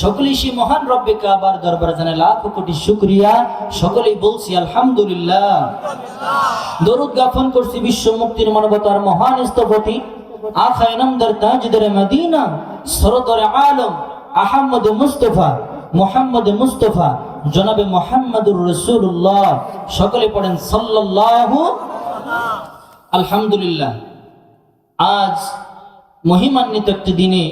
সকলেই সে মহান রব্বে কাবার দরবারে জানে লাখ কোটি শুক্রিয়া। সকলেই বলছি, আলহামদুলিল্লাহ। দরুদ গাফন করছি বিশ্ব মুক্তির মানবতার মহান স্থপতি। আখায় নামদার তাজদার মদিনা, সরদরে আলম, আহমদ মুস্তফা, মোহাম্মদ মুস্তফা, জনাবে মোহাম্মদুর রসুল্লাহ সকলে পড়েন, সাল্লাল্লাহু আলহামদুলিল্লাহ। আজ মহিমান্বিত একটি দিনে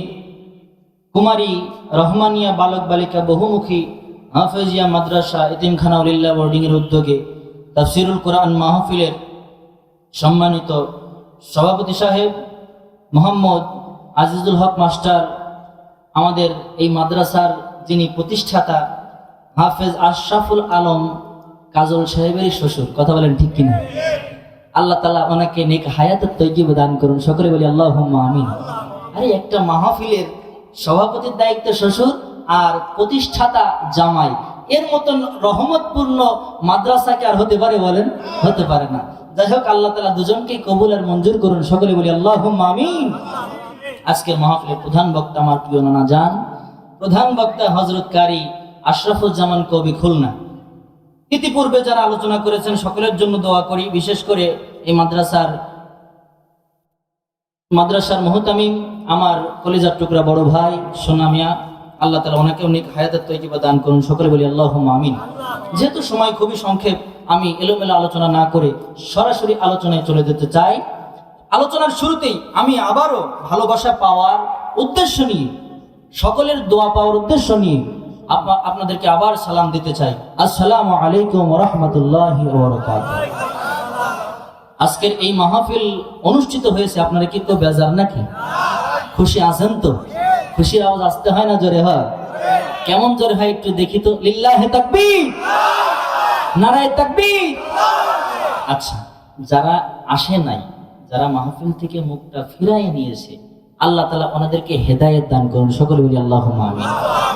কুমারী, রহমানিয়া বালক বালিকা বহুমুখী, হাফেজিয়া মাদ্রাসা, এতিমখানা উলিল্লা বোর্ডিং এর উদ্যোগে তাফসিরুল কোরআন মাহফিলের সম্মানিত সভাপতি সাহেব মোহাম্মদ আজিজুল হক মাস্টার, আমাদের এই মাদ্রাসার যিনি প্রতিষ্ঠাতা হাফেজ আশরাফুল আলম কাজল সাহেবেরই শ্বশুর, কথা বলেন ঠিক কিনা? আল্লাহ তালা ওনাকে নেক হায়াতের তৈজিব দান করুন। সকলে বলি আল্লাহ আমিন। আরে একটা মাহফিলের সভাপতির দায়িত্ব শ্বশুর আর প্রতিষ্ঠাতা জামাই। এর মতন রহমতপূর্ণ মাদ্রাসা কি আর হতে পারে বলেন? হতে পারে না। যাই হোক, আল্লাহ তালা দুজনকে কবুল আর মঞ্জুর করুন। সকলে বলি আল্লাহ আমিন। আজকের মাহফিলের প্রধান বক্তা আমার প্রিয় নানা যান প্রধান বক্তা হজরত কারি আশরাফুজ্জামান কবি খুলনা। ইতিপূর্বে যারা আলোচনা করেছেন, সকলের জন্য দোয়া করি। বিশেষ করে এই মাদ্রাসার মাদ্রাসার মহতামিম, আমার কলিজার টুকরা বড় ভাই সোনামিয়া আল্লাহ তালা ওনাকে অনেক হায়াতের তৈজিবা দান করুন। সকলে বলি আল্লাহ আমিন। যেহেতু সময় খুবই সংক্ষেপ, আমি এলোমেলো আলোচনা না করে সরাসরি আলোচনায় চলে যেতে চাই। আলোচনার শুরুতেই আমি আবারও ভালোবাসা পাওয়ার উদ্দেশ্য নিয়ে, সকলের দোয়া পাওয়ার উদ্দেশ্য নিয়ে আপনাদেরকে আবার সালাম দিতে চাই। আসসালামু আলাইকুম রহমতুল্লাহ আজকের এই মাহফিল অনুষ্ঠিত হয়েছে, আপনারা কি তো বেজার নাকি? খুশি আছেন তো? খুশির আওয়াজ আসতে হয় না জোরে হয়? কেমন জোরে হয় একটু দেখি তো? লিল্লাহে তাকবীর! নারায় তাকবীর! আচ্ছা যারা আসে নাই, যারা মাহফিল থেকে মুখটা ফিরাই নিয়েছে, আল্লাহ তালা ওনাদেরকে হেদায়েত দান করুন, সকলে বলি আল্লাহ আমিন।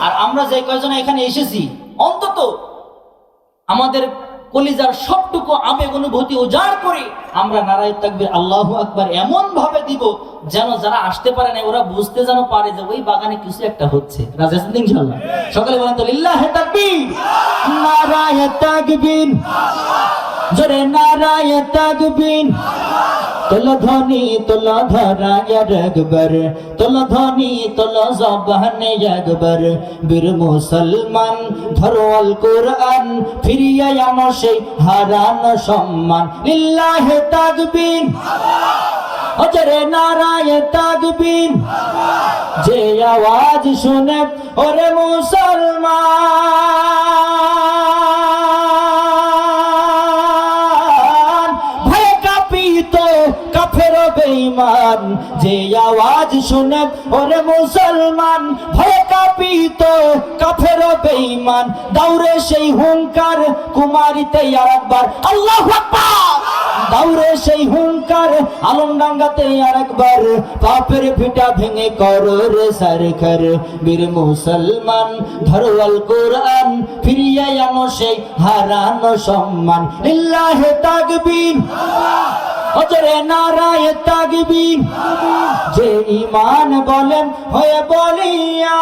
আর আমরা যে কয়জন এখানে এসেছি, অন্তত আমাদের কলিজার সবটুকু আবেগ অনুভূতি উজাড় করে আমরা নারায়ণ তাকবির আল্লাহ আকবার এমন ভাবে দিব যেন যারা আসতে পারে না, ওরা বুঝতে যেন পারে যে ওই বাগানে কিছু একটা হচ্ছে। রাজা তো সকালে বলেন তো, লিল্লাহে তাকবীর। নারায়ণ তাকবীর। জোরে নারায় তাকবীর। তোল ধ্বনি তোল ধরায় রগবর তোল ধ্বনি তোল জবানে একবার। বীর মুসলমান ধরোয়াল কোরআন, ফিরিয়ে আনো সেই হারান সম্মান। লিল্লাহে তাকবীর। অজরে নারায় তাকবীর। যে আওয়াজ শুনে, ওরে মুসলমান। বেঈমান যে আওয়াজ শুনে ওরে মুসলমান, ভয়ে কাঁপিত, কাফের বেঈমান, দাউরে সেই হুঙ্কার কুমারিতে আরেকবার, আল্লাহু আকবার! দাউরে সেই হুঙ্কার আলম ডাঙ্গাতে আরেকবার, পাপের ভিটা ভেঙে কর রে সারখর। বীর মুসলমান, ধরওয়াল কোরআন ফিরিয়ে আনো সেই হারানো সম্মান। লিল্লাহে তাকবীর। হজরে নারায় তাগিবি যে ইমান বলেন হয়ে বলিয়া।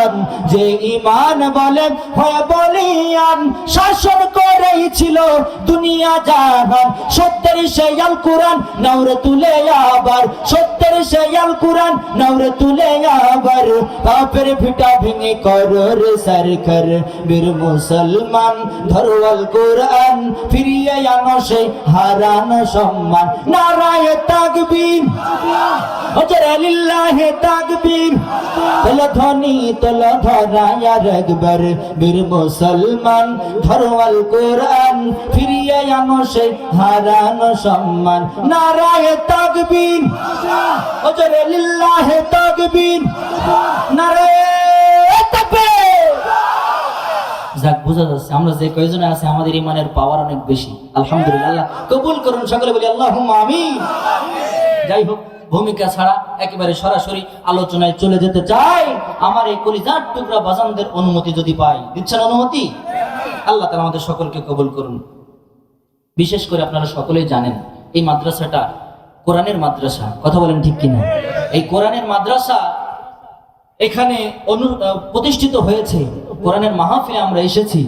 জাহান যে ইমান বলেন, হয়ে বলিয়ান, শাসন করেই ছিল দুনিয়া জাহান। সত্যের সেই আল কোরআন নওরে তুলে আবার, সত্যের সেই আল কোরআন নওরে তুলে আবার। পাপের ভিটা ভেঙে কর রে সরকার বীর মুসলমান, ধরওয়াল কোরআন ফিরিয়ে আনো সেই হারানো সম্মান। নারায় তাকবীর হজরে লিল্লাহে তাকবীর তোল ধ্বনি তোল ধরায়া রগবর বীর মুসলমান ধরওয়াল কোরআন আনো সেই হারানো সম্মান। নারায় তাকবীর। হজরে লিল্লাহে তাকবীর। নারায় যাক, বোঝা যাচ্ছে, আমরা যে কয়জনে আছে, আমাদের ইমানের পাওয়ার অনেক বেশি। আলহামদুলিল্লাহ কবুল করুন, সকলে বলি আল্লাহ আমিন। যাই হোক ভূমিকা ছাড়া একেবারে সরাসরি আলোচনায় চলে যেতে চাই। আমার এই কলিজার টুকরা বাজানদের অনুমতি যদি পাই, দিচ্ছেন অনুমতি? আল্লাহ তালা আমাদের সকলকে কবুল করুন। বিশেষ করে আপনারা সকলেই জানেন, এই মাদ্রাসাটা কোরআনের মাদ্রাসা। কথা বলেন ঠিক কিনা? এই কোরআনের মাদ্রাসা এখানে অনু প্রতিষ্ঠিত হয়েছে। কোরআনের মাহফিলে আমরা এসেছি।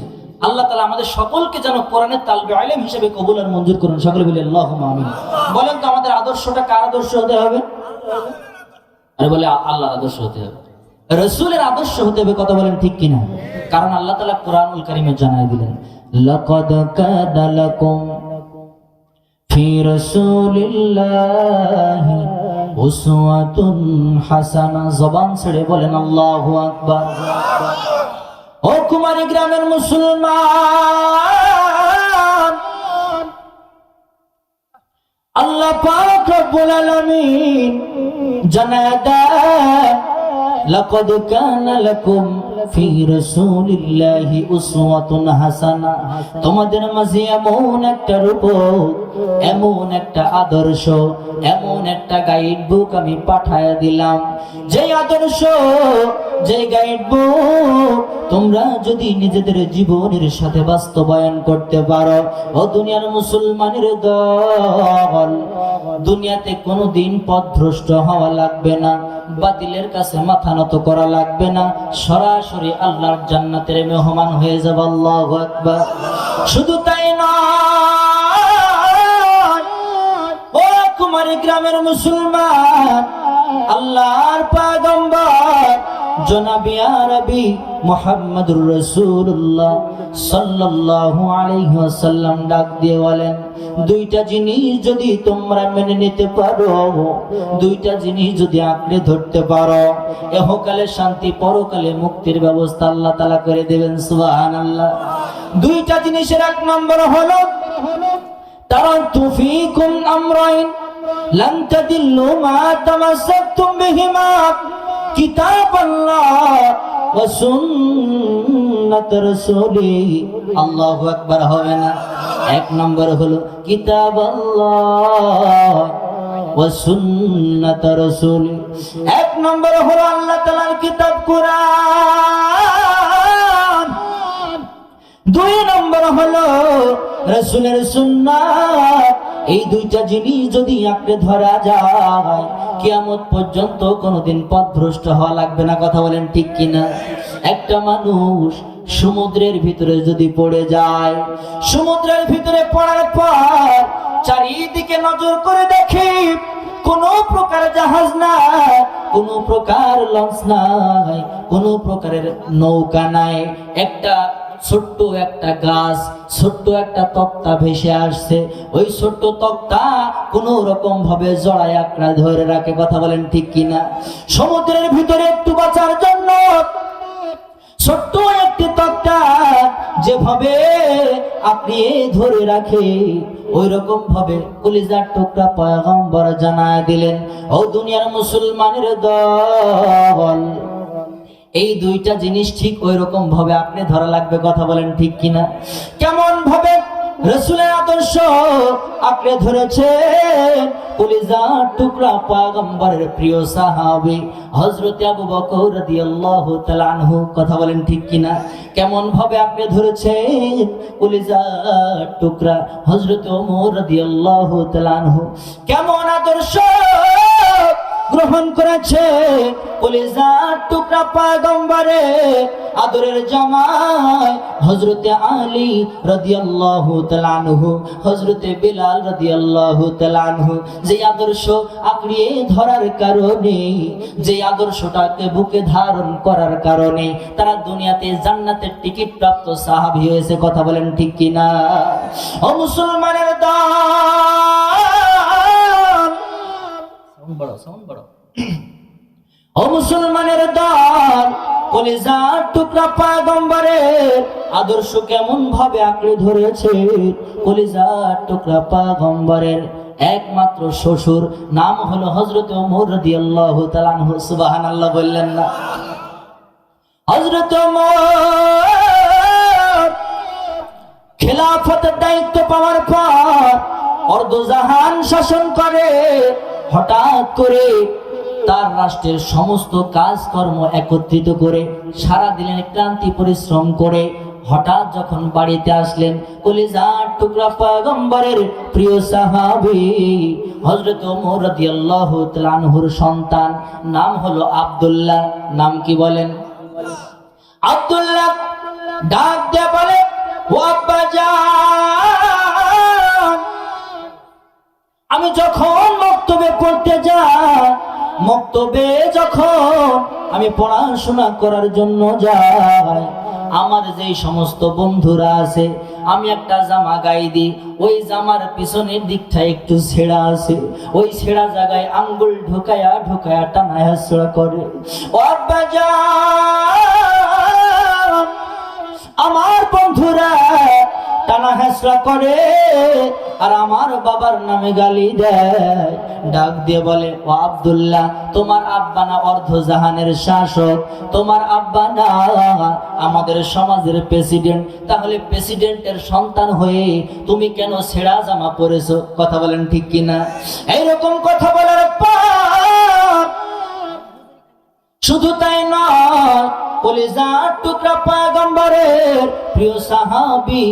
আল্লাহ তালা আমাদের সকলকে যেন কোরআনের তালবে আলেম হিসেবে কবুল আর মঞ্জুর করুন। সকলে বলি আল্লাহ আমিন। বলেন তো, আমাদের আদর্শটা কার আদর্শ হতে হবে? আরে বলে, আল্লাহর আদর্শ হতে হবে। রসুলের আদর্শ হতে হবে কথা বলেন ঠিক কিনা? কারণ আল্লাহ তালা কোরআনুল করিমে জানাই দিলেন, লকদ কাদালকুম ফি রাসূলিল্লাহ উসওয়াতুন হাসানা। জবান ছেড়ে বলেন, আল্লাহু আকবার। ও কুমারী গ্রামের মুসলমান। আল্লাহ পাক রব্বুল আলামিন জানায় কানা লাকুম ফি রাসূলিল্লাহি উসওয়াতুন হাসানা। তোমাদের মাঝে এমন একটা রূপ এমন একটা আদর্শ, এমন একটা গাইড বুক আমি পাঠায় দিলাম। যে আদর্শ যে গাইড বুক তোমরা যদি নিজেদের জীবনের সাথে বাস্তবায়ন করতে পারো, ও দুনিয়ার মুসলমানের দল, দুনিয়াতে কোনোদিন পথভ্রষ্ট হওয়া লাগবে না, বাতিলের কাছে মাথা নত করা লাগবে না, সরাসরি আল্লাহর জান্নাতের মেহমান হয়ে যাব, আল্লাহ আকবার। শুধু তাই নয়, ও কুমারী গ্রামের মুসলমান, আল্লাহর পাগম্বর জনাবিয়া রবি মোহাম্মদুর রসুল্লাহ সাল্লাল্লাহু আলাইহি ওয়াসাল্লাম ডাক দিয়ে বলেন, দুইটা জিনিস যদি তোমরা মেনে নিতে পারো, দুইটা জিনিস যদি আঁকড়ে ধরতে পারো, এহকালে শান্তি, পরকালে মুক্তির ব্যবস্থা আল্লাহ তালা করে দেবেন, সুবহানাল্লাহ। দুইটা জিনিসের এক নম্বর হলো তারা আমরাইন মা কিতাব আল্লাহ আল্লাহ একবার হবে না। এক নম্বর হলো কিতাব এক নম্বর হলো আল্লাহ তালার কিতাব কোরআন। দুই নম্বর হলো রসুলের সুন্নাত, এই দুইটা জিনিস যদি আঁকড়ে ধরা যায়, কিয়ামত পর্যন্ত কোনোদিন পথভ্রষ্ট হওয়া লাগবে না, কথা বলেন ঠিক কিনা? একটা মানুষ সমুদ্রের ভিতরে যদি পড়ে যায়, সমুদ্রের ভিতরে পড়ার পর চারিদিকে নজর করে দেখে কোন প্রকার জাহাজ নাই, কোন প্রকার লঞ্চ নাই, কোন প্রকারের নৌকা নাই, একটা ছোট্ট একটা গাছ, ছোট্ট একটা তক্তা ভেসে আসছে। ওই ছোট্ট তক্তা রকম ভাবে জড়ায় আঁকড়া ধরে রাখে, কথা বলেন ঠিক কিনা? সমুদ্রের ভিতরে একটু বাঁচার জন্য ছোট্ট একটি তক্তা যেভাবে আপনি ধরে রাখে ওই রকম ভাবে কলিজার টুকরা পয়গম্বর জানায় দিলেন, ও দুনিয়ার মুসলমানের দল এই দুইটা জিনিস ঠিক ওই রকম ভাবে আপনি ধরা লাগবে, কথা বলেন ঠিক কিনা? কেমন ভাবে? রসুলের আদর্শ আঁকড়ে ধরেছে কলিজার টুকরা প্রিয় সাহাবী হযরত আবু বকর কথা বলেন ঠিক কিনা? কেমন ভাবে আপনি ধরেছেন কলিজার টুকরা হযরত ওমর কেমন আদর্শ? গ্রহণ করেছে। কলিজার টুকরা আদরের হজরতে আলী আনহু হজরতে বিলাল আনহু, যে আদর্শ আঁকড়িয়ে ধরার কারণে, যে আদর্শটাকে বুকে ধারণ করার কারণে তারা দুনিয়াতে জান্নাতের টিকিট প্রাপ্ত সাহাবী হয়েছে। কথা বলেন ঠিক কিনা? ও মুসলমানের সাউন্ড বড় সাউন্ড বড় ও মুসলমানের দল কলিজার টুকরা পাগম্বরের আদর্শ কেমন ভাবে আঁকড়ে ধরেছে? কলিজার টুকরা পাগম্বরের একমাত্র শ্বশুর নাম হলো হজরত ওমর রাদিয়াল্লাহু তাআলা আনহু। সুবহানাল্লাহ বললেন না। হজরত ওমর খেলাফতের দায়িত্ব পাওয়ার পর অর্ধজাহান শাসন করে। হঠাৎ করে তার রাষ্ট্রের সমস্ত কাজকর্ম একত্রিত করে সারা দিনের ক্লান্তি পরিশ্রম করে। হঠাৎ যখন বাড়িতে আসলেন, কলিজার টুকরা পয়গম্বরের প্রিয় সাহাবী হযরত ওমর রাদিয়াল্লাহু তাআলা আনহুর সন্তান, নাম হলো আব্দুল্লাহ। নাম কি বলেন? আব্দুল্লাহ। ডাক দিয়ে বলে, ও আব্বা আমি যখন মক্তবে পড়তে যাই, মক্তবে যখন আমি পড়াশোনা করার জন্য যাই, আমার যেই সমস্ত বন্ধুরা আছে, আমি একটা জামা গাই দিই, ওই জামার পিছনের দিকটা একটু ছেঁড়া আছে, ওই ছেঁড়া জায়গায় আঙ্গুল ঢুকায়া ঢুকায়া টানায়া ছেঁড়া করে। আমার বন্ধুরা টানা হেসরা করে, আর আমার বাবার নামে গালি দেয়। ডাক দিয়ে বলে, ও আব্দুল্লাহ, তোমার আব্বা না অর্ধ জাহানের শাসক? তোমার আব্বা না আমাদের সমাজের প্রেসিডেন্ট? তাহলে প্রেসিডেন্টের সন্তান হয়ে তুমি কেন ছেঁড়া জামা পরেছো? কথা বলেন ঠিক কিনা? এইরকম কথা বলার পর শুধু তাই নয় কলিজার টুকরা পয়গম্বরের প্রিয় সাহাবী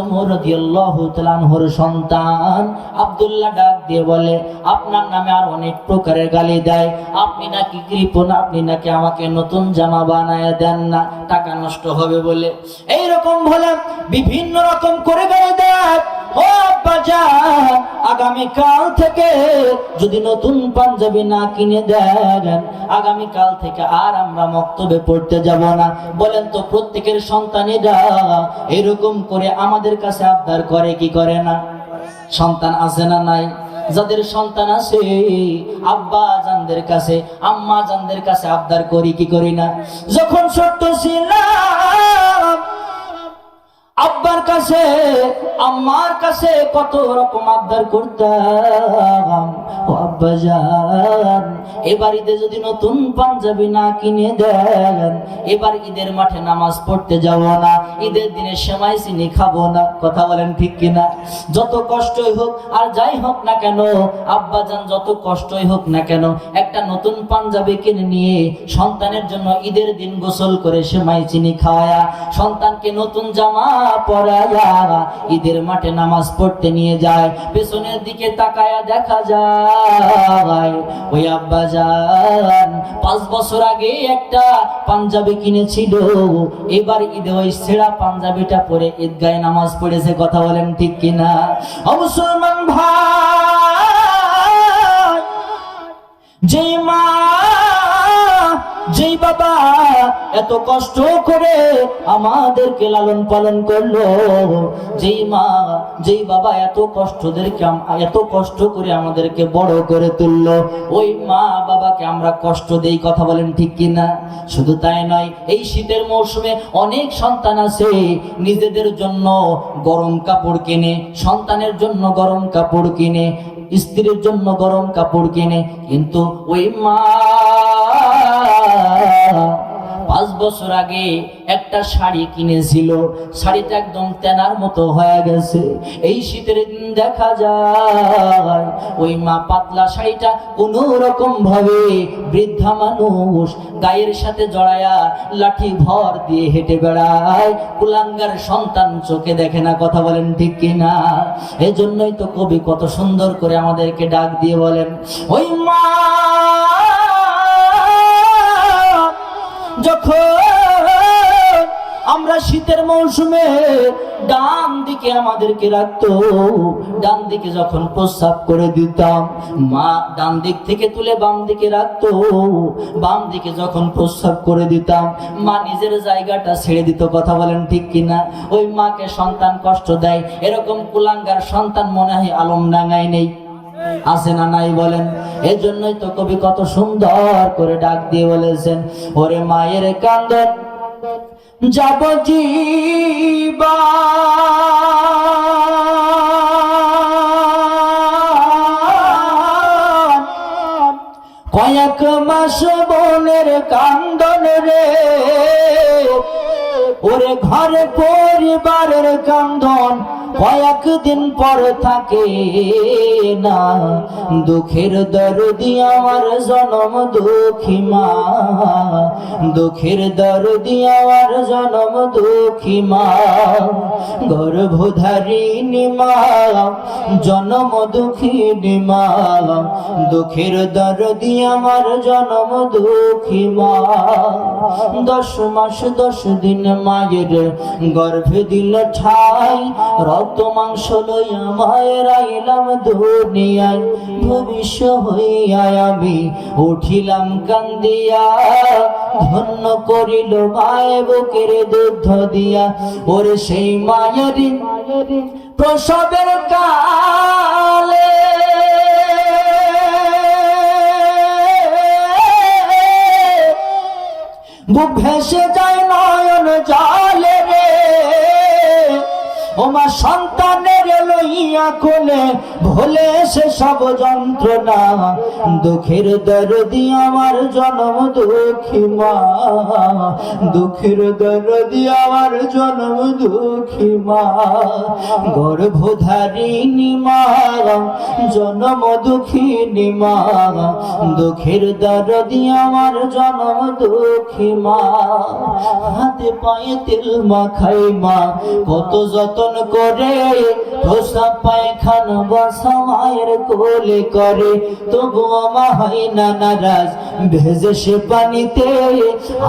ওমর রাদিয়াল্লাহু সন্তান আব্দুল্লাহ ডাক দিয়ে বলে, আপনার নামে আর অনেক প্রকারের গালি দেয়। আপনি নাকি কৃপণ, আপনি নাকি আমাকে নতুন জামা বানায় দেন না, টাকা নষ্ট হবে বলে। এই রকম বলে, বিভিন্ন রকম করে গালি দেয়। যান থেকে যদি নতুন পাঞ্জাবি না কিনে দেন আগামী কাল থেকে আর আমরা মক্তবে পড়তে যাব না। বলেন তো প্রত্যেকের সন্তানেরা এরকম করে আমাদের কাছে আবদার করে কি করে না? সন্তান আছে না নাই? যাদের সন্তান আছে, আব্বা জানদের কাছে, আম্মা জানদের কাছে আবদার করি কি করি না? যখন ছোট্ট ছিলাম আব্বার কাছে, আম্মার কাছে কত রকম আবদার করতাম। ও আব্বা যান এবার ঈদে যদি নতুন পাঞ্জাবি না কিনে দেন, এবার ঈদের মাঠে নামাজ পড়তে যাব না, ঈদের দিনে সেমাই চিনি খাব না। কথা বলেন ঠিক কিনা? যত কষ্টই হোক, আর যাই হোক না কেন, আব্বা যান যত কষ্টই হোক না কেন, একটা নতুন পাঞ্জাবি কিনে নিয়ে সন্তানের জন্য ঈদের দিন গোসল করে সেমাই চিনি খাওয়ায়া, সন্তানকে নতুন জামা ঈদের মাঠে নামাজ পড়তে নিয়ে যায়, পেছনের দিকে তাকায়া দেখা যায়, ওই আব্বা যান, পাঁচ বছর আগে একটা পাঞ্জাবি কিনেছিল, এবার ঈদে ওই ছেঁড়া পাঞ্জাবিটা পরে ঈদগায় নামাজ পড়েছে, কথা বলেন ঠিক কিনা? মুসলমান ভাই, যেই মা যেই বাবা এত কষ্ট করে আমাদেরকে লালন পালন করল, যেই মা, যেই বাবা এত কষ্টদেরকে এত কষ্ট করে আমাদেরকে বড় করে তুললো, ওই মা বাবাকে আমরা কষ্ট দেই কথা বলেন ঠিক কিনা? শুধু তাই নয়, এই শীতের মৌসুমে অনেক সন্তান আছে, নিজেদের জন্য গরম কাপড় কিনে, সন্তানের জন্য গরম কাপড় কিনে, স্ত্রীর জন্য গরম কাপড় কিনে, কিন্তু ওই মা পাঁচ বছর আগে একটা শাড়ি কিনেছিল। শাড়িটা একদম তেনার মতো হয়ে গেছে। এই শীতের দিন দেখা যায়, ওই মা পাতলা শাড়িটা কোনো রকম ভাবে বৃদ্ধা মানুষ গায়ের সাথে জড়ায়া লাঠি ভর দিয়ে হেঁটে বেড়ায়। কুলাঙ্গার সন্তান চোখে দেখে না, কথা বলেন ঠিক কিনা? এজন্যই তো কবি কত সুন্দর করে আমাদেরকে ডাক দিয়ে বলেন, ওই মা আমরা শীতের মৌসুমে ডান দিকে আমাদেরকে রাখতো, ডান দিকে যখন প্রস্রাব করে দিতাম, মা ডান দিক থেকে তুলে বাম দিকে রাখতো, বাম দিকে যখন প্রস্রাব করে দিতাম, মা নিজের জায়গাটা ছেড়ে দিত, কথা বলেন ঠিক কিনা? ওই মাকে সন্তান কষ্ট দেয়, এরকম কুলাঙ্গার সন্তান মনে হয় আলম ডাঙায় নেই। আছে না নাই বলেন? এজন্যই তো কবি কত সুন্দর করে ডাক দিয়ে বলেছেন, ওরে মায়ের কান্দন, যাব কয়েক মাস বনের কান্দন রে, ওরে ঘরে পরিবারের কান্দন কয়েকদিন পর থাকে না। দুঃখের দরদি আমার জনম দুঃখী মা। দুঃখের দরদি আমার জনম দুঃখী মা। গর্ভধারিণী মা, জনম দুঃখিনী মা। দুঃখের দরদি আমার জনম দুঃখী মা। দশ মাস দশ দিন মায়ের গর্ভে দিল ঠাই রক্ত মাংস লইয়া মায়ের আইলাম দুনিয়ায়। ভবিষ্য হইয়া আমি উঠিলাম কান্দিয়া। ধন্য করিল মায়ে বুকের দুধ দিয়া। ওরে সেই মায়ের প্রসবের কালে। বুক ভেসে যায় নয়ন জলে রে। ওমা সন্তানের লইয়া কোলে ভোলে সে সব যন্ত্রণা। দুঃখের দরদি আমার জনম দুঃখী মা। দুঃখের দরদি আমার জনম দুঃখী মা। গর্ভধারিণী মা, জনম দুঃখিনী মা। দুঃখের দরদি আমার জনম দুঃখী মা। হাতে পায়ে তেল মাখাই মা। কত যতন করে প্রসাব পায়খানা বসা মায়ের কোলে করে। তবু আমা হয় না নারাজ, ভেজে সে পানিতে।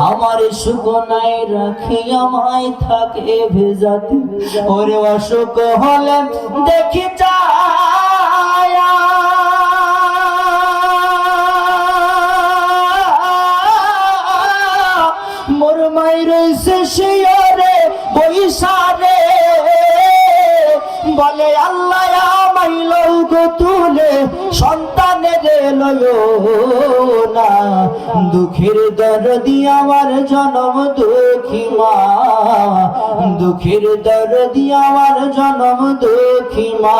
আমার সুগনায় রাখি আমায় থাকে ভেজাতে। ওরে অসুখ হলে দেখি মোর মাই রয়েছে শিয়রে বৈশারে বলে, আল্লাহ আমাই লৌগ তুলে, সন্তানের লয় না। দুঃখের দরদি আমার জনম দুঃখী মা। দুঃখের দরদি আমার জনম দুঃখী মা।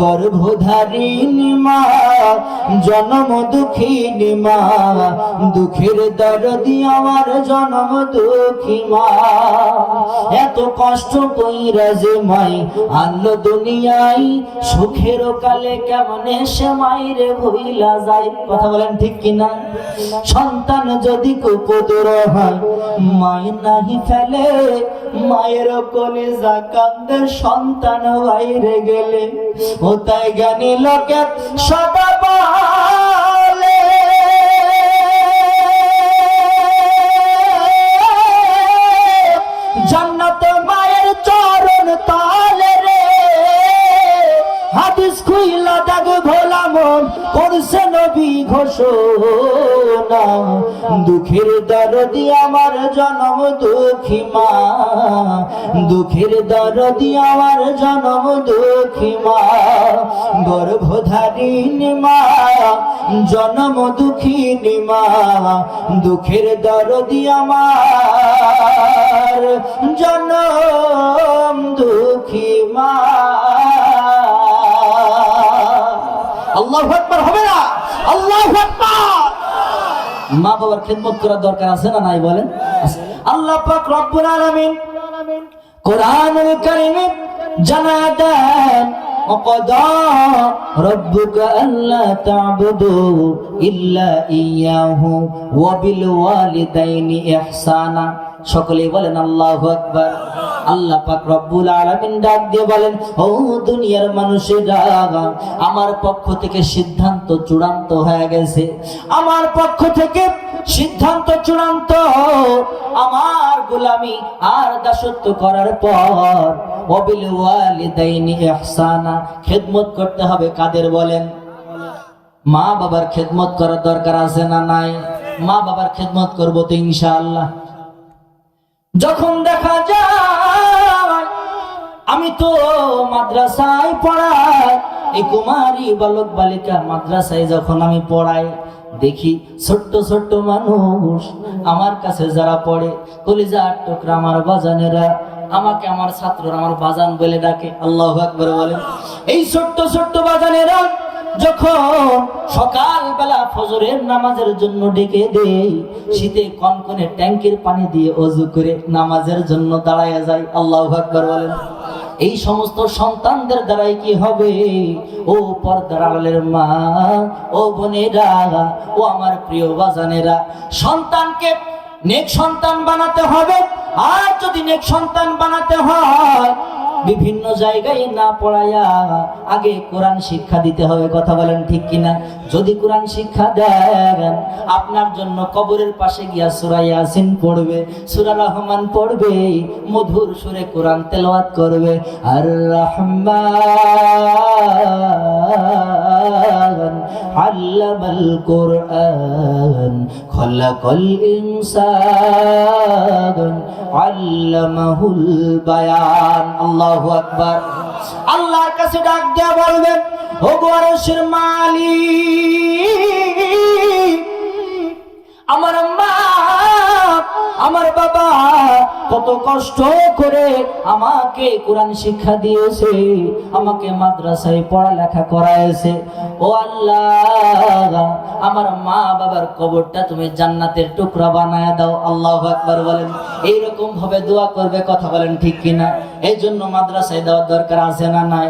গর্ভধারিণী মা, জনম দুঃখিনী মা। দুঃখের দরদি আমার জনম দুঃখী মা। এত কষ্ট কইরা যে মাই আনলো দুনিয়ায় সুখের কালে কেমন সে মাইরে ভইলা যায়। কথা বলেন ঠিক কিনা? সন্তান যদি কুপুতর হয় মাই নাহি ফেলে, মায়ের কোলে জাকান্দে সন্তান বাইরে গেলে। ও তাই জ্ঞানী লোকে সদা নবী ঘোষণা, দুঃখের দরদি আমার জনম দুঃখী মা দুঃখের দরদি আমার জনম দুঃখী মা গর্ভধারিণী মা জনম দুঃখিনী মা দুঃখের দরদি আমার জনম দুঃখী মা আল্লাহ হবে না? মা বাবার খেদমত করার দরকার আছে না নাই বলেন আছে। আল্লাহ পাক রব্বুল আলামিন কোরআনুল কারীমে জানা দেন وقضى ربك ألا تعبدوا إلا إياه وبالوالدين إحسانا সকলেই বলেন আল্লাহ আকবার আল্লাহ পাক রব্বুল আলামিন ডাক দিয়ে বলেন, ও দুনিয়ার মানুষেরা, আমার পক্ষ থেকে সিদ্ধান্ত চূড়ান্ত হয়ে গেছে। আমার পক্ষ থেকে সিদ্ধান্ত চূড়ান্ত। আমার গোলামি আর দাসত্ব করার পর ওয়াবিল ওয়ালিদাইনি ইহসানা, খেদমত করতে হবে কাদের বলেন? মা বাবার খেদমত করার দরকার আছে না নাই? মা বাবার খেদমত করব তো ইনশাআল্লাহ। যখন দেখা যায় আমি তো মাদ্রাসায় পড়াই। এই কুমারী বালক বালিকা মাদ্রাসায় যখন আমি পড়াই, দেখি ছোট্ট ছোট্ট মানুষ আমার কাছে যারা পড়ে কলিজা টুকরা আমার বাজানেরা আমাকে আমার ছাত্ররা আমার বাজান বলে ডাকে। আল্লাহ আকবর বলেন এই ছোট্ট ছোট্ট বাজানেরা যখন সকালবেলা ফজরের নামাজের জন্য ডেকে দেই শীতে কনকনে ট্যাঙ্কের পানি দিয়ে অজু করে নামাজের জন্য দাঁড়ায় যায়। আল্লাহ আকবর বলেন এই সমস্ত সন্তানদের দ্বারাই কি হবে? ও পর্দার আড়ালের মা, ও বোনেরা, ও আমার প্রিয় বাজানেরা, সন্তানকে নেক সন্তান বানাতে হবে। আর যদি নেক সন্তান বানাতে হয় বিভিন্ন জায়গায় না পড়ায়া আগে কোরআন শিক্ষা দিতে হবে, কথা বলেন ঠিক কিনা? যদি কোরআন শিক্ষা দেন, আপনার জন্য কবরের পাশে গিয়া সূরা ইয়াসিন পড়বে, সূরা রহমান পড়বে, মধুর সুরে কোরআন তেলাওয়াত করবে। আর রহমান আল্লামাল কোরআন, খলাকাল ইনসান, আল্লামাহুল বায়ান। আল্লাহু আল্লাহর কাছে ডাক দেয়া বলবেন ও গোয়ারশের মালিক আমার মা আমার বাবা কত কষ্ট করে আমাকে কোরআন শিক্ষা দিয়েছে, আমাকে মাদ্রাসায় পড়ালেখা করাইছে। ও আল্লাহ, আমার মা বাবার কবরটা তুমি জান্নাতের টুকরা বানায় দাও, আল্লাহ আকবার বলেন। এইরকম ভাবে দোয়া করবে কথা বলেন ঠিক কিনা? এই জন্য মাদ্রাসায় দেওয়ার দরকার আছে না নাই?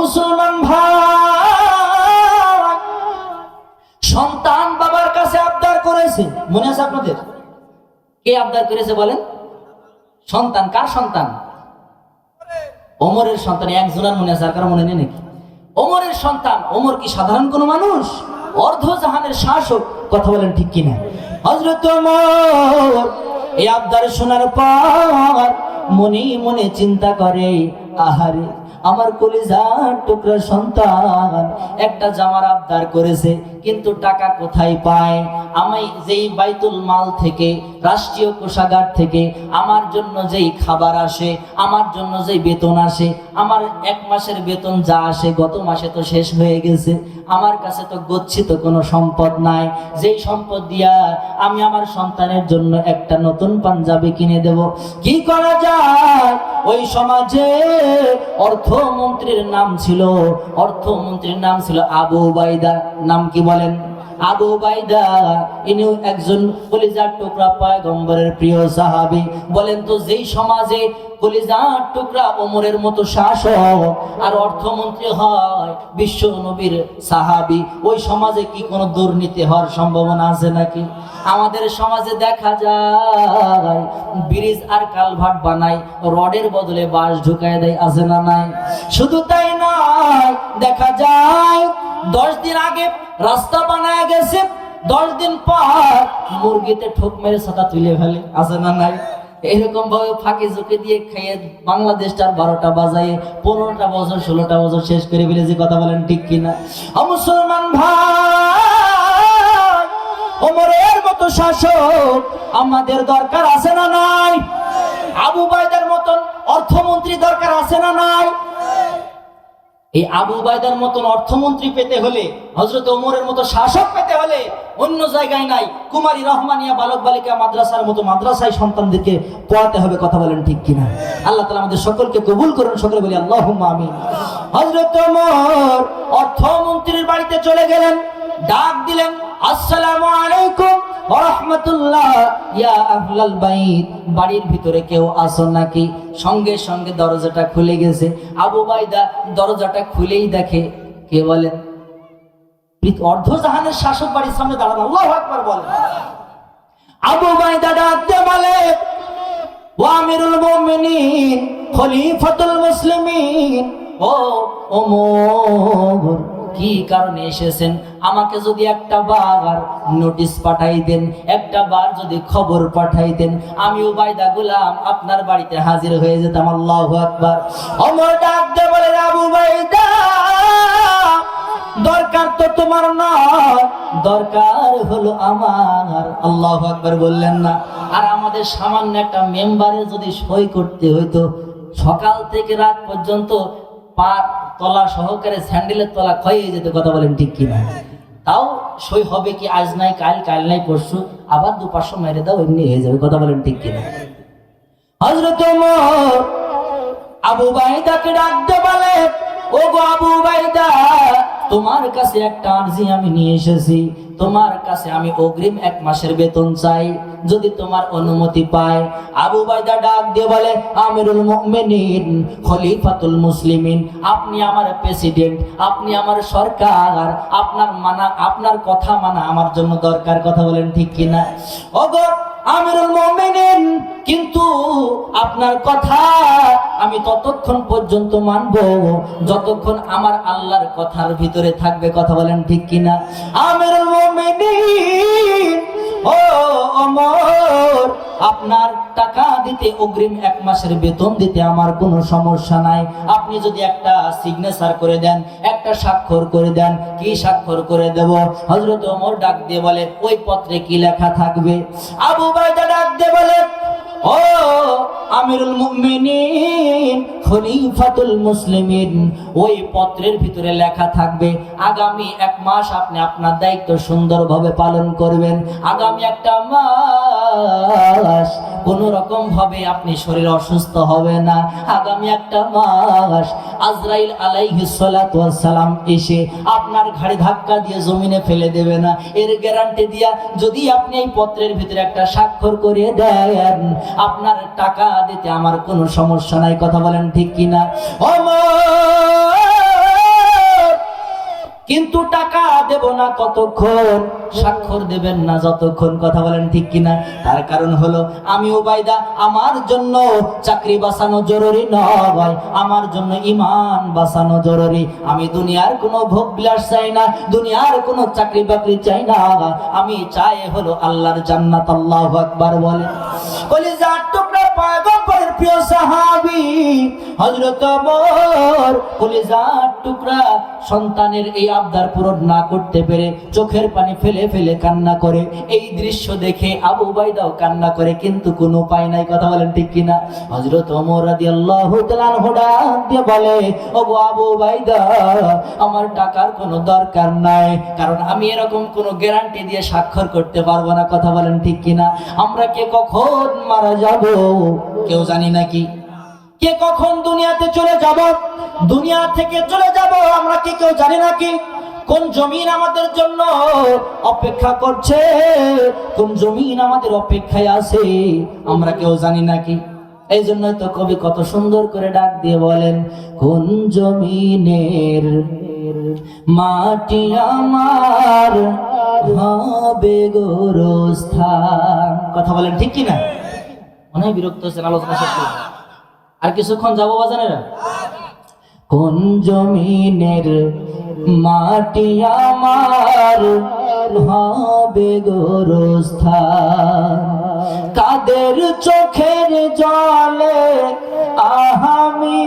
মুসলমান ভাই, সন্তান বাবার কাছে আবদার করেছে, মনে আছে আপনাদের? কে আবদার করেছে বলেন? সন্তান, কার সন্তান? ওমরের সন্তান একজনের মনে আছে কারও মনে নেই নাকি? ওমরের সন্তান, ওমর কি সাধারণ কোনো মানুষ? অর্ধ জাহানের শাসক, কথা বলেন ঠিক কিনা? হজরত ওমর এই আবদার শোনার পর মনে মনে চিন্তা করে, আহারে, আমার কলিজার টুকরা সন্তান একটা জামার আবদার করেছে কিন্তু টাকা কোথায় পায়? আমি যেই বাইতুল মাল থেকে, রাষ্ট্রীয় কোষাগার থেকে, আমার জন্য যেই খাবার আসে, আমার জন্য যেই বেতন আসে, আমার এক মাসের বেতন যা আসে, গত মাসে তো শেষ হয়ে গেছে। আমার কাছে তো গচ্ছিত কোনো সম্পদ নাই। যেই সম্পদ দিয়া আমি আমার সন্তানের জন্য একটা নতুন পাঞ্জাবি কিনে দেব। কি করা যায়? ওই সমাজে অর্থমন্ত্রীর নাম ছিল, অর্থমন্ত্রীর নাম ছিল আবু বাইদা নাম কি বলেন আবু বাইদা ইনিও একজন কলিজার টুকরা পায়গম্বরের প্রিয় সাহাবি। বলেন তো যেই সমাজে কলিজার টুকরা ওমরের মতো শাসক। আর অর্থমন্ত্রী হয় বিশ্ব নবীর সাহাবী। ওই সমাজে কি কোনো দুর্নীতি হওয়ার সম্ভাবনা আছে নাকি? আমাদের সমাজে দেখা যায়, ব্রিজ আর কালভার্ট বানায়, রডের বদলে বাঁশ ঢুকায় দেয়, আছে না নাই? শুধু তাই নয়, দেখা যায়, দশ দিন আগে রাস্তা বানায় গেছে, দশ দিন পর মুরগিতে ঠোক মেরে ছাতা তুলে ফেলে, আছে না নাই? এরকম ভাবে ফাঁকে চোখে দিয়ে খেয়ে বাংলাদেশটার বারোটা বাজায় পনেরোটা বছর, ষোলোটা বছর শেষ করে ফেলেছে, কথা বলেন ঠিক কিনা? মুসলমান ভাই, ওমরের মতো শাসক আমাদের দরকার আছে না নাই? আবু বাইদের মতন অর্থমন্ত্রী দরকার আছে না নাই? এই আবু বাইদার মতন অর্থমন্ত্রী পেতে হলে হজরত ওমরের মতো শাসক পেতে হলে, অন্য জায়গায় নাই। কুমারী রহমানিয়া বালক বালিকা মাদ্রাসার মতো মাদ্রাসায় সন্তানদেরকে পড়াতে হবে, কথা বলেন ঠিক কিনা? আল্লাহ তালা আমাদের সকলকে কবুল করুন, সকলে বলি আল্লাহ আমি হজরত অর্থমন্ত্রীর বাড়িতে চলে গেলেন, ডাক দিলেন, আসসালামু আলাইকুম। বাড়ির ভিতরে কেউ আসো নাকি? সঙ্গে সঙ্গে দরজাটা খুলে গেছে। আবু বাইদা দরজাটা খুলেই দেখে, কে বলেন শাসক বাড়ির সামনে দাঁড়ানো। আল্লাহু আকবার বলে। আবু বাইদা ডাক দিয়ে বলে, ও আমিরুল মুমিনিন, খলিফাতুল মুসলিমিন, ও ওমর কি কারণে এসেছেন? আমাকে যদি একটা বার নোটিশ পাঠাই দেন, একটা বার যদি খবর পাঠাই দেন, আমি উবাইদা গুলাম আপনার বাড়িতে হাজির হয়ে যেতাম, আল্লাহু আকবার। ওমর ডাক বলে আবু বাইদা দরকার তো তোমার নয়, দরকার হলো আমার। আল্লাহ আকবার বললেন না। আর আমাদের সামান্য একটা মেম্বারে যদি সই করতে হইতো, সকাল থেকে রাত পর্যন্ত পা তলা সহকারে স্যান্ডেলের তলা ক্ষয়ে যেতে কথা বলেন ঠিক কিনা? তাও সই হবে কি আজ নাই, কাল কাল নাই, পরশু, আবার দু পাঁচশো মেরে দাও, এমনি হয়ে যাবে, কথা বলেন ঠিক কিনা? হজরত আবু বাইদাকে ডাকতে বলে ও গো আবু বাইদা তোমার কাছে একটা আর্জি আমি নিয়ে এসেছি। তোমার কাছে আমি অগ্রিম এক মাসের বেতন চাই। যদি তোমার অনুমতি পায়, আবু বাইদা ডাক দিয়ে বলে, আমিরুল মুমিনিন, খলিফাতুল মুসলিমিন, আপনি আমার প্রেসিডেন্ট, আপনি আমার সরকার, আপনার মানা, আপনার কথা মানা আমার জন্য দরকার। কথা বলেন ঠিক কিনা? ওগো আমিরুল মুমিনিন, কিন্তু আপনার কথা আমি ততক্ষণ পর্যন্ত মানব। যতক্ষণ আমার আল্লাহর কথার ভিতরে থাকবে, কথা বলেন ঠিক কিনা? আমিরুল মুমিনিন ও আপনার টাকা দিতে অগ্রিম এক মাসের বেতন দিতে আমার কোনো সমস্যা নাই। আপনি যদি একটা সিগনেচার করে দেন, একটা স্বাক্ষর করে দেন, কি স্বাক্ষর করে দেব? হজরত অমর ডাক দিয়ে বলে, ওই পত্রে কি লেখা থাকবে? আবু বাইদা ডাক দিয়ে বলে, ও আমিরুল মুমিনিন খলিফাতুল মুসলিমিন, ওই পত্রের ভিতরে লেখা থাকবে, আগামী এক মাস আপনি আপনার দায়িত্ব সুন্দরভাবে পালন করবেন। আগামী একটা মাস কোন রকম ভাবে আপনি শরীর অসুস্থ হবে না। আগামী একটা মাস আজরাইল আলাইহিস সালাতু সালাম এসে আপনার ঘাড়ে ধাক্কা দিয়ে জমিনে ফেলে দেবে না। এর গ্যারান্টি দিয়া যদি আপনি এই পত্রের ভিতরে একটা স্বাক্ষর করে দেন, আপনার টাকা দিতে আমার কোনো সমস্যা নাই। কথা বলেন ঠিক কিনা? কিন্তু টাকা দেব না ততক্ষণ স্বাক্ষর দেবেন না যতক্ষণ, কথা বলেন ঠিক কিনা? তার কারণ হলো, আমি ওবায়দা আমার জন্য চাকরি বাঁচানো জরুরি নয়, আমার জন্য ইমান বাঁচানো জরুরি। আমি দুনিয়ার কোনো ভোগ বিলাস চাই না, দুনিয়ার কোনো চাকরি বাকরি চাই না। আমি চাই হলো আল্লাহর জান্নাত, আল্লাহ আকবার বলে। কলিজার টুকরা পয়গম্বরের প্রিয় সাহাবী। হযরত ওমর টুকরা সন্তানের এই আবদার পূরণ না করতে পেরে চোখের পানি ফেলে ফেলে কান্না করে। এই দৃশ্য দেখে আবু বাইদাও কান্না করে, কিন্তু কোনো উপায় নাই, কথা বলেন ঠিক হযরত রাদিয়াল্লাহু তাআলা দিয়ে বলে আবু বাইদা আমার টাকার কোনো দরকার নাই, কারণ আমি এরকম কোনো গ্যারান্টি দিয়ে স্বাক্ষর করতে পারব না, কথা বলেন ঠিক কিনা? আমরা কে কখন মারা যাব। কেউ জানি নাকি কে। কখন দুনিয়াতে চলে যাব? দুনিয়া থেকে চলে যাব, আমরা কি কেউ জানি নাকি কোন জমিন আমাদের জন্য অপেক্ষা করছে? কোন জমিন আমাদের অপেক্ষায় আছে? আমরা কেউ জানি নাকি এই জন্যই তো কবি কত সুন্দর করে ডাক দিয়ে বলেন, কোন জমিনের মাটি আমার হবে গোরস্থান। কথা বলেন ঠিক কি না মনে হয় বিরক্ত হচ্ছেন আলোচনা শেষ আর কিছুক্ষণ যাব বাজানেরা কোন জমিনের মাটি আমার হবে গোরস্থান? কাদের চোখের জলে আহামি